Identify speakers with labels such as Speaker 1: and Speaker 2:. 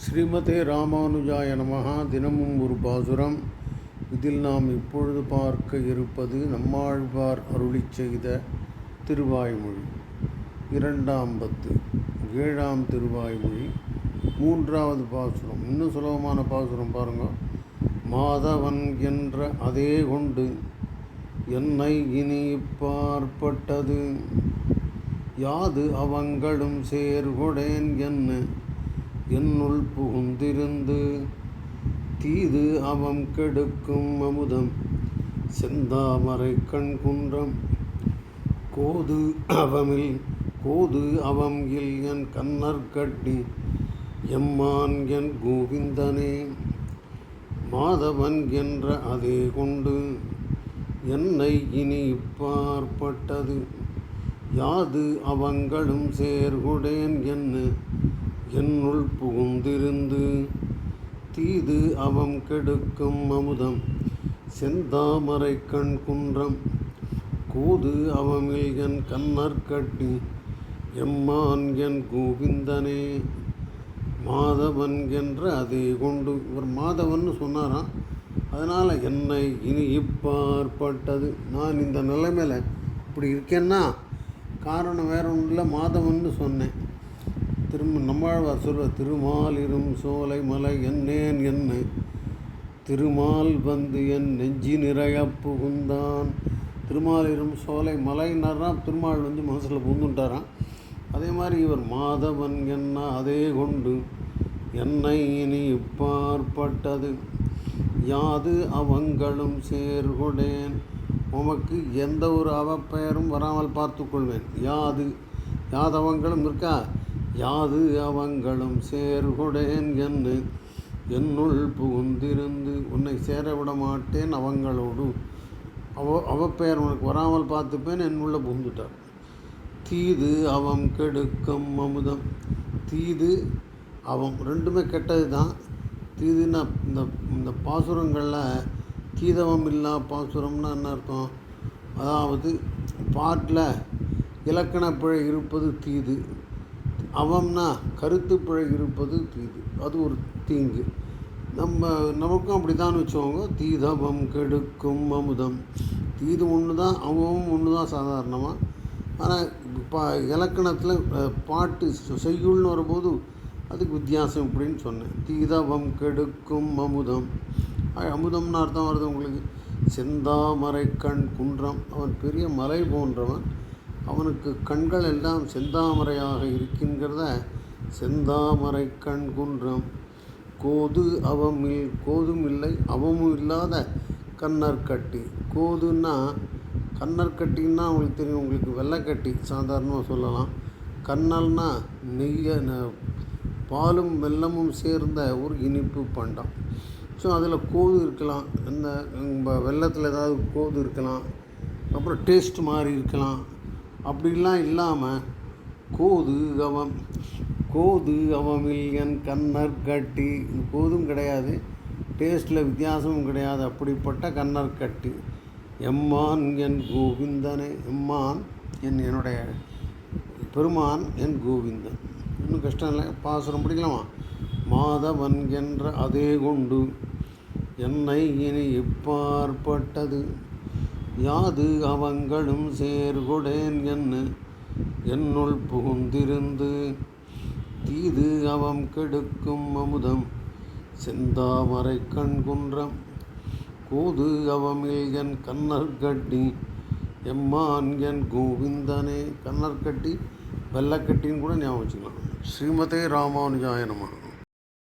Speaker 1: ஸ்ரீமதே ராமானுஜாய நமஹா. தினமும் ஒரு பாசுரம். இதில் நாம் இப்பொழுது பார்க்க இருப்பது நம்மாழ்வார் அருளிச் செய்த திருவாய்மொழி. இரண்டாம் பத்து ஏழாம் திருவாய்மொழி. மூன்றாவது பாசுரம். இன்னும் சுலபமான பாசுரம் பாருங்க. மாதவன் என்ற அதே கொண்டு என்னை இனி பார்ப்பட்டது. யாது அவங்களும் சேர்கொடேன் என்ன? என்னுள் புகுந்திருந்து தீது அவம் கெடுக்கும் அமுதம். செந்தாமரை கண் குன்றம் கோது அவமில் கோது அவம் இல் என் கண்ணர் கட்டி எம்மான் என் கோவிந்தனே. மாதவன் என்ற அதே கொண்டு என்னை இனி பார்ப்பட்டது யாது அவங்களும் சேர்குடேன் என்ன என்னுள் புகுந்திருந்து தீது அவம் கெடுக்கும் அமுதம். செந்தாமரை கண் குன்றம் கூது அவமில் என் கண்ணற்கட்டி எம்மான் என் கோவிந்தனே. மாதவன் என்ற அதே கொண்டு இவர் மாதவன் சொன்னாராம். அதனால் என்னை இனி இப்பாற்பட்டது. நான் இந்த நிலைமையில் இப்படி இருக்கேன்னா காரணம் வேற ஒன்றும் இல்லை மாதவன் சொன்னேன். திரும்ப நம்மாழ்வார் சொல்ற திருமாலிரும் சோலை மலை என்னேன் என்ன திருமால் வந்து என் நெஞ்சி நிறைய புகுந்தான். திருமாலிரும் சோலை மலைன்னாரா திருமால் வந்து மனசில் புகுந்துட்டாராம். அதே மாதிரி இவர் மாதவன் என்ன அதே கொண்டு என்னை இனி பார்ப்பட்டது யாது அவங்களும் சேர்கொடேன். உமக்கு எந்த ஒரு அவப்பெயரும் வராமல் பார்த்துக்கொள்வேன் யாது யாதவங்களும் இருக்கா? யாது அவங்களும் சேர்குடேன் என்று என்னுள் புகுந்திருந்து உன்னை சேர விட மாட்டேன் அவங்களோடு. அவ அவ பெயர் உனக்கு வராமல் பார்த்துப்பேன் என்னுள்ள புகுந்துட்டார். தீது அவம் கெடுக்கும் அமுதம். தீது அவம் ரெண்டுமே கெட்டது தான். தீதுன்னா இந்த இந்த பாசுரங்களில் தீதவம் இல்லா பாசுரம்னா என்ன அர்த்தம்? அதாவது பாட்டில் இலக்கண பிழை இருப்பது தீது. அவம்னா கருத்து பிழை இருப்பது தீது. அது ஒரு தீங்கு. நம்ம நமக்கும் அப்படி தான் வச்சுக்கோங்க. தீதபம் கெடுக்கும் அமுதம். தீது ஒன்று தான் அவமும் ஒன்று தான் சாதாரணமாக ஆனால் பா இலக்கணத்தில் பாட்டு செய்யுள்னு வரும்போது அதுக்கு வித்தியாசம் இப்படின்னு சொன்னேன். தீதபம் கெடுக்கும் அமுதம். அமுதம்னு அர்த்தம் வருது உங்களுக்கு. செந்தாமரை கண் குன்றம். அவன் பெரிய மலை போன்றவன். அவனுக்கு கண்கள் எல்லாம் செந்தாமரையாக இருக்கின்றத செந்தாமரை கண் குன்றம். கோது அவமில் கோதும் இல்லை அவமும் இல்லாத கண்ணற்கட்டி கோதுன்னா கண்ணற்கட்டின்னா அவங்களுக்கு தெரியும் உங்களுக்கு வெள்ளைக்கட்டி சாதாரணமாக சொல்லலாம். கண்ணல்னா நெய்ய பாலும் வெல்லமும் சேர்ந்த ஒரு இனிப்பு பண்டம். ஸோ அதில் கோது இருக்கலாம். இந்த வெள்ளத்தில் ஏதாவது கோது இருக்கலாம். அப்புறம் டேஸ்ட் மாதிரி இருக்கலாம். அப்படிலாம் இல்லாமல் கோது அவம் கோது அவமில் என் கண்ணர் கட்டி கோதும் கிடையாது டேஸ்ட்டில் வித்தியாசமும் கிடையாது அப்படிப்பட்ட கண்ணர் கட்டி. எம்மான் என் கோவிந்தனே எம்மான் என் என்னுடைய பெருமான் என் கோவிந்தன். இன்னும் கஷ்டம் இல்லை பாசுரம் பிடிக்கலாமா? மாதவன் என்ற அதே கொண்டு என்னை இனி இப்பாற்பட்டது யாது அவங்களும் சேர்குடேன் என்ன? என்னுள் புகுந்திருந்து தீது அவம் கெடுக்கும் அமுதம் செந்தாமரை கண்குன்றம் கூது அவமில் என் கண்ணர்கட்டி எம்மான் என் கோவிந்தனே. கண்ணர்கட்டி வெள்ளக்கட்டின்னு கூட ஞாபகம் வச்சுக்கலாம். ஸ்ரீமதே ராமானுஜாயனமாக